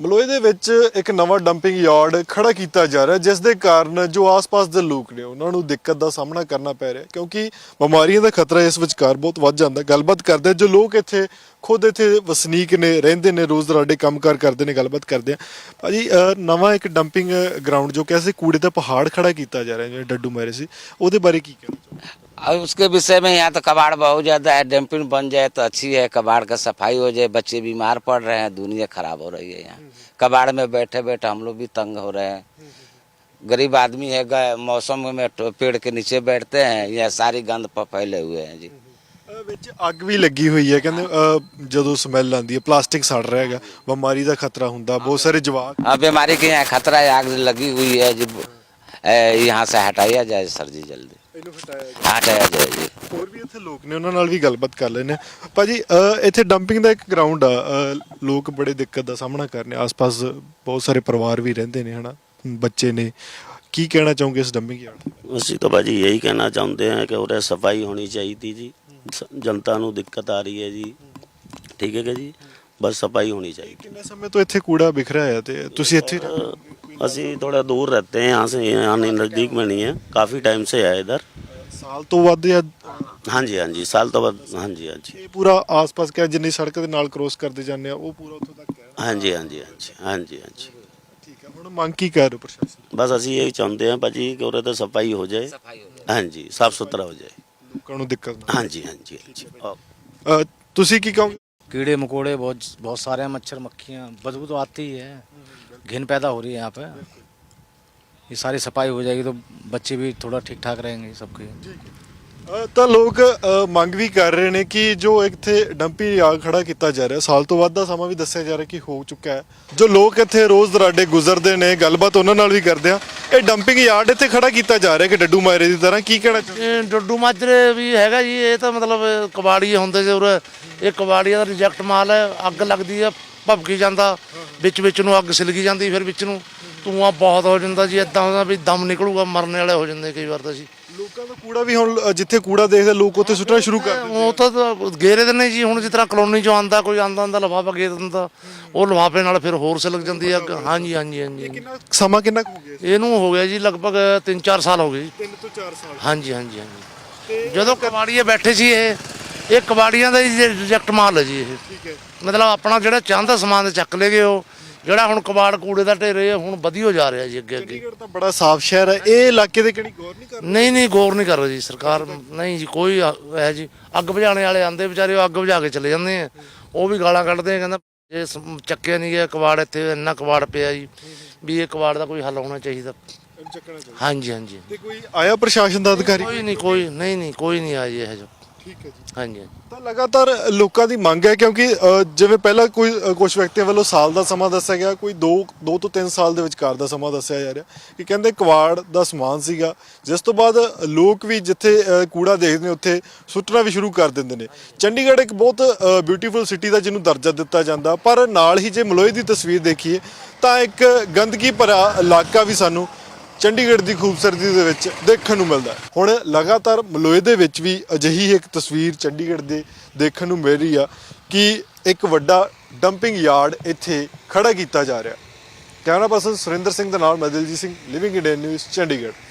ਮਲੋਏ ਦੇ ਵਿੱਚ ਇੱਕ ਨਵਾਂ ਡੰਪਿੰਗ ਯਾਰਡ ਖੜਾ ਕੀਤਾ ਜਾ ਰਿਹਾ ਜਿਸ ਦੇ ਕਾਰਨ ਜੋ ਆਸ-ਪਾਸ ਦੇ ਲੋਕ ਨੇ ਉਹਨਾਂ ਨੂੰ ਦਿੱਕਤ ਦਾ ਸਾਹਮਣਾ ਕਰਨਾ ਪੈ ਰਿਹਾ ਕਿਉਂਕਿ ਬਿਮਾਰੀਆਂ ਦਾ ਖਤਰਾ ਇਸ ਵਿਚਕਾਰ ਬਹੁਤ ਵੱਧ ਜਾਂਦਾ। ਗੱਲਬਾਤ ਕਰਦੇ ਜੋ ਲੋਕ ਇੱਥੇ ਖੁਦ ਇੱਥੇ ਵਸਨੀਕ ਨੇ ਰਹਿੰਦੇ ਨੇ ਰੋਜ਼ ਦਰਾਡੇ ਕੰਮਕਾਰ ਕਰਦੇ ਨੇ ਗੱਲਬਾਤ ਕਰਦੇ ਆ ਭਾਜੀ ਅਹ, ਨਵਾਂ ਇੱਕ ਡੰਪਿੰਗ ਗਰਾਊਂਡ ਜੋ ਕਿ ਅਸੀਂ ਕੂੜੇ ਦਾ ਪਹਾੜ ਖੜਾ ਕੀਤਾ ਜਾ ਰਿਹਾ ਜਿਵੇਂ ਡੱਡੂ ਮਾਰੇ ਸੀ ਉਹਦੇ ਬਾਰੇ ਕੀ ਕਹਿਣਾ ਚਾਹੋਗੇ? और उसके विषय में यहाँ तो कबाड़ बहुत ज़्यादा है डंपिंग बन जाए तो अच्छी है कबाड़ का सफाई हो जाए बच्चे बीमार पड़ रहे हैं दुनिया खराब हो रही है यहाँ कबाड़ में बैठे बैठे हम लोग भी तंग हो रहे हैं गरीब आदमी है गए मौसम में तो पेड़ के नीचे बैठते हैं यह सारी गंद प- फैले हुए हैं जी ਅਹ ਵਿੱਚ ਅੱਗ ਵੀ ਲੱਗੀ ਹੋਈ ਹੈ ਕਹਿੰਦੇ ਅਹ, ਜਦੋਂ ਸਮੈਲ ਆਉਂਦੀ ਹੈ ਪਲਾਸਟਿਕ ਸੜ ਰਿਹਾ ਹੈਗਾ ਬਿਮਾਰੀ ਦਾ ਖਤਰਾ ਹੁੰਦਾ ਬਹੁਤ ਸਾਰੇ ਜਵਾਕ अब बीमारी के यहाँ खतरा है आग लगी हुई है जी ए, यहाँ से हटाया जाए सर जी जल्दी ਇਹਨੂੰ ਹਟਾਇਆ हटाया जाए जी ਹੋਰ ਵੀ ਇੱਥੇ ਲੋਕ ਨੇ ਉਹਨਾਂ ਨਾਲ ਵੀ ਗੱਲਬਾਤ ਕਰ ਲੈਨੇ ਭਾਜੀ ਅਹ, ਇੱਥੇ ਡੰਪਿੰਗ ਦਾ ਇੱਕ ਗਰਾਊਂਡ ਆ ਅਹ, ਲੋਕ ਬੜੇ ਦਿੱਕਤ ਦਾ ਸਾਹਮਣਾ ਕਰ ਰਹੇ ਆ ਆਸ-ਪਾਸ ਬਹੁਤ ਸਾਰੇ ਪਰਿਵਾਰ ਵੀ ਰਹਿੰਦੇ ਨੇ ਹਨਾ ਬੱਚੇ ਨੇ ਕੀ ਕਹਿਣਾ ਚਾਹੋਗੇ ਇਸ ਡੰਪਿੰਗ ਯਾਰਡ ਅਸੀਂ ਤਾਂ ਭਾਜੀ ਯਹੀ ਕਹਿਣਾ ਚਾਹੁੰਦੇ ਹਾਂ ਕਿ ਉਰੇ ਸਫਾਈ ਹੋਣੀ ਚਾਹੀਦੀ ਜੀ ਸ- ਜਨਤਾ ਨੂੰ ਦਿੱਕਤ ਆ ਰਹੀ ਹੈ ਜੀ ਠੀਕ ਹੈ ਕਿ ਜੀ ਬਸ ਸਫਾਈ ਹੋਣੀ चाहिए ਕਿੰਨੇ ਸਮੇਂ ਤੋਂ ਇੱਥੇ ਕੂੜਾ ਬਿਖਰਿਆ ਹੈ ਤੇ ਤੁਸੀਂ ਇੱਥੇ अ, ਅਸੀਂ थोड़ा दूर रहते हैं यहाँ से यहाँ नहीं नज़दीक में नहीं है काफ़ी टाइम से है इधर ਸਾਲ ਤੋਂ ਵੱਧ ਜਾਂ हाँ जी हाँ जी साल तो बाद हाँ जी हाँ जी ਇਹ ਪੂਰਾ ਆਸ-ਪਾਸ ਕਿਆ ਜਿੰਨੀ ਸੜਕ ਦੇ ਨਾਲ ਕ੍ਰੋਸ ਕਰਦੇ ਜਾਂਦੇ ਆ ਉਹ ਪੂਰਾ ਉੱਥੋਂ ਤੱਕ ਹੈ हाँ जी हाँ जी हाँ जी हाँ जी हाँ जी ਠੀਕ ਹੈ ਹੁਣ ਮੰਗ ਕੀ ਕਰ ਰਹੇ ਹੋ ਪ੍ਰਸ਼ਾਸਨ बस ਅਸੀਂ यही ਚਾਹੁੰਦੇ ਹਾਂ ਭਾਜੀ ਕਿ ਉਰੇ ਤਾਂ ਸਫਾਈ ਹੋ ਜਾਏ सफाई हो हाँ जी साफ सुथरा हो जाए ਲੋਕਾਂ ਨੂੰ ਦਿੱਕਤ ਨਾ हाँ जी हाँ जी हाँ जी और ਅਹ, ਤੁਸੀਂ ਕੀ ਕਹੋਗੇ कीड़े मकोड़े बहुत बहुत सारे हैं मच्छर मक्खियाँ बदबू तो आती ही है घिन पैदा हो रही है यहाँ पे ये सारी सफाई हो जाएगी तो बच्चे भी थोड़ा ठीक ठाक रहेंगे सबके ਅਹ ਤਾਂ ਲੋਕ ਅਹ, ਮੰਗ ਵੀ ਕਰ ਰਹੇ ਨੇ ਕਿ ਜੋ ਇੱਥੇ ਡੰਪਿੰਗ ਯਾਰਡ ਖੜਾ ਕੀਤਾ ਜਾ ਰਿਹਾ ਸਾਲ ਤੋਂ ਵੱਧ ਦਾ ਸਮਾਂ ਵੀ ਦੱਸਿਆ ਜਾ ਰਿਹਾ ਕਿ ਹੋ ਚੁੱਕਾ ਹੈ ਜੋ ਲੋਕ ਇੱਥੇ ਰੋਜ਼ ਦਰਾਡੇ ਗੁਜ਼ਰਦੇ ਨੇ ਗੱਲਬਾਤ ਉਹਨਾਂ ਨਾਲ ਵੀ ਕਰਦੇ ਆ ਇਹ ਡੰਪਿੰਗ ਯਾਰਡ ਇੱਥੇ ਖੜਾ ਕੀਤਾ ਜਾ ਰਿਹਾ ਕਿ ਡੱਡੂ ਮਾਰੇ ਦੀ ਤਰ੍ਹਾਂ ਕੀ ਕਹਿਣਾ ਚਾਹੁੰਦੇ ਇਹ ਡੱਡੂ ਮਾਜਰੇ ਵੀ ਹੈਗਾ ਜੀ ਇਹ ਤਾਂ ਮਤਲਬ ਕਬਾੜੀ ਹੁੰਦੇ ਜੇ ਉਰੇ ਇਹ ਕਬਾੜੀਆਂ ਦਾ ਰਿਜੈਕਟ ਮਾਲ ਹੈ ਅੱਗ ਲੱਗਦੀ ਹੈ ਭਪਕੀ ਜਾਂਦਾ ਵਿੱਚ ਵਿੱਚ ਨੂੰ ਅੱਗ ਸਿਲਗੀ ਜਾਂਦੀ ਫਿਰ ਵਿੱਚ ਨੂੰ ਧੂਆਂ ਬਹੁਤ ਹੋ ਜਾਂਦਾ ਜੀ ਇਦਾਂ ਹੁੰਦਾ ਵੀ ਦਮ ਨਿਕਲੂਗਾ ਮਰਨ ਵਾਲੇ ਹੋ ਜਾਂਦੇ ਕਈ ਵਾਰ ਤਾਂ ਜੀ। ਲੋਕਾਂ ਦਾ ਕੂੜਾ ਵੀ ਹੁਣ ਜਿੱਥੇ ਕੂੜਾ ਦੇਖਦੇ ਲੋਕ ਉੱਥੇ ਸੁੱਟਣਾ ਸ਼ੁਰੂ ਕਰ ਦਿੰਦੇ ਉਹ ਤਾਂ ਗੇਰੇ ਦੇ ਨੇ ਜੀ ਹੁਣ ਜਿਸ ਤਰ੍ਹਾਂ ਕਲੋਨੀ ਚੋਂ ਆਂਦਾ ਕੋਈ ਆਂਦਾ ਆਂਦਾ ਲਫਾਫਾ ਗੇਰ ਦਿੰਦਾ ਉਹ ਲਫਾਫੇ ਨਾਲ ਫਿਰ ਹੋਰ ਸਿਲਕ ਜਾਂਦੀ ਅੱਗ ਹਾਂਜੀ ਹਾਂਜੀ ਹਾਂਜੀ। ਕਿੰਨਾ ਸਮਾਂ ਕਿੰਨਾ ਕੁ ਹੋ ਗਿਆ ਇਹਨੂੰ ਹੋ ਗਿਆ ਜੀ ਲਗਭਗ 3-4 ਸਾਲ ਹੋ ਗਏ ਜੀ। 3 ਤੋਂ 4 ਸਾਲ। ਹਾਂਜੀ ਹਾਂਜੀ ਹਾਂਜੀ। ਜਦੋਂ ਕਬਾੜੀਏ ਬੈਠੇ ਸੀ ਇਹ ਇਹ ਕਬਾੜੀਆਂ ਦਾ ਹੀ ਰਿਜੈਕਟ ਮਾਲ ਹੈ ਜੀ ਇਹ। ਠੀਕ ਹੈ। ਮਤਲਬ ਆਪਣਾ ਜਿਹੜਾ ਚਾਹੁੰਦਾ ਸਮਾਨ ਚੱਕ ਲੈ ਗਏ ਉਹ ਜਿਹੜਾ ਹੁਣ ਕਬਾੜ ਕੂੜੇ ਦਾ ਢੇਰ ਇਹ ਹੁਣ ਵਧੀਆ ਜਾ ਰਿਹਾ ਜੀ ਅੱਗੇ ਅੱਗੇ। ਚੰਡੀਗੜ੍ਹ ਤਾਂ ਬੜਾ ਸਾਫ਼ ਸ਼ਹਿਰ ਹੈ। ਇਹ ਇਲਾਕੇ ਦੇ ਕਿਹੜੀ ਗੌਰ ਨਹੀਂ ਕਰ ਨਹੀਂ ਨਹੀਂ ਗੌਰ ਨਹੀਂ ਕਰ ਰਹੀ ਜੀ ਸਰਕਾਰ। ਨਹੀਂ ਜੀ ਕੋਈ ਹੈ ਜੀ। ਅੱਗ ਬੁਝਾਉਣੇ ਵਾਲੇ ਆਂਦੇ ਵਿਚਾਰੇ ਉਹ ਅੱਗ ਬੁਝਾ ਕੇ ਚਲੇ ਜਾਂਦੇ ਆ। ਉਹ ਵੀ ਗਾਲਾਂ ਕੱਢਦੇ ਆ ਕਹਿੰਦਾ ਇਹ ਸ- ਚੱਕਿਆ ਨਹੀਂ ਗਿਆ ਕਬਾੜ ਇੱਥੇ ਇੰਨਾ ਕਬਾੜ ਪਿਆ ਜੀ ਵੀ ਇਹ ਕਬਾੜ ਦਾ ਕੋਈ ਹੱਲ ਹੋਣਾ ਚਾਹੀਦਾ। ਚੱਕਣਾ ਚਾਹੀਦਾ। ਹਾਂਜੀ ਹਾਂਜੀ। ਤੇ ਕੋਈ ਆਇਆ ਪ੍ਰਸ਼ਾਸਨ ਦਾ ਅਧਿਕਾਰੀ? ਕੋਈ ਨਹੀਂ ਕੋਈ ਨਹੀਂ ਨਹੀਂ ਕੋਈ ਨਹੀਂ ਆਇਆ ਜੀ ਇਹ ਜੋ ਠੀਕ ਹੈ ਜੀ। ਹਾਂਜੀ ਤਾਂ ਲਗਾਤਾਰ ਲੋਕਾਂ ਦੀ ਮੰਗ ਹੈ ਕਿਉਂਕਿ ਅ, ਜਿਵੇਂ ਪਹਿਲਾਂ ਕੋਈ ਅ, ਕੁਝ ਵਿਅਕਤੀਆਂ ਵੱਲੋਂ ਸਾਲ ਦਾ ਸਮਾਂ ਦੱਸਿਆ ਗਿਆ ਕੋਈ 2 2 ਤੋਂ 3 ਸਾਲ ਦੇ ਵਿਚਕਾਰ ਦਾ ਸਮਾਂ ਦੱਸਿਆ ਜਾ ਰਿਹਾ ਕਿ ਕਹਿੰਦੇ ਕਵਾੜ ਦਾ ਸਮਾਨ ਸੀਗਾ ਜਿਸ ਤੋਂ ਬਾਅਦ ਲੋਕ ਵੀ ਜਿੱਥੇ ਅ, ਕੂੜਾ ਦੇਖਦੇ ਨੇ ਉੱਥੇ ਸੁੱਟਣਾ ਵੀ ਸ਼ੁਰੂ ਕਰ ਦਿੰਦੇ ਨੇ। ਚੰਡੀਗੜ੍ਹ ਇੱਕ ਬਹੁਤ ਬਿਊਟੀਫੁਲ ਸਿਟੀ ਦਾ ਜਿਹਨੂੰ ਦਰਜਾ ਦਿੱਤਾ ਜਾਂਦਾ ਪਰ ਨਾਲ ਹੀ ਜੇ ਮਲੋਏ ਦੀ ਤਸਵੀਰ ਦੇਖੀਏ ਤਾਂ ਇੱਕ ਗੰਦਗੀ ਭਰਾ ਇਲਾਕਾ ਵੀ ਸਾਨੂੰ ਚੰਡੀਗੜ੍ਹ ਦੀ ਖੂਬਸੂਰਤੀ ਦੇ ਵਿੱਚ ਦੇਖਣ ਨੂੰ ਮਿਲਦਾ ਹੈ। ਹੁਣ ਲਗਾਤਾਰ ਮਲੋਏ ਦੇ ਵਿੱਚ ਵੀ ਅਜਿਹੀ ਇੱਕ ਤਸਵੀਰ ਚੰਡੀਗੜ੍ਹ ਦੇ ਦੇਖਣ ਨੂੰ ਮਿਲ ਰਹੀ ਆ ਕਿ ਇੱਕ ਵੱਡਾ ਡੰਪਿੰਗ ਯਾਰਡ ਇੱਥੇ ਖੜਾ ਕੀਤਾ ਜਾ ਰਿਹਾ ਕੈਮਰਾ ਪਰਸਨ ਸੁਰਿੰਦਰ ਸਿੰਘ ਦੇ ਨਾਲ ਮੈਂ Singh living India news Chandigarh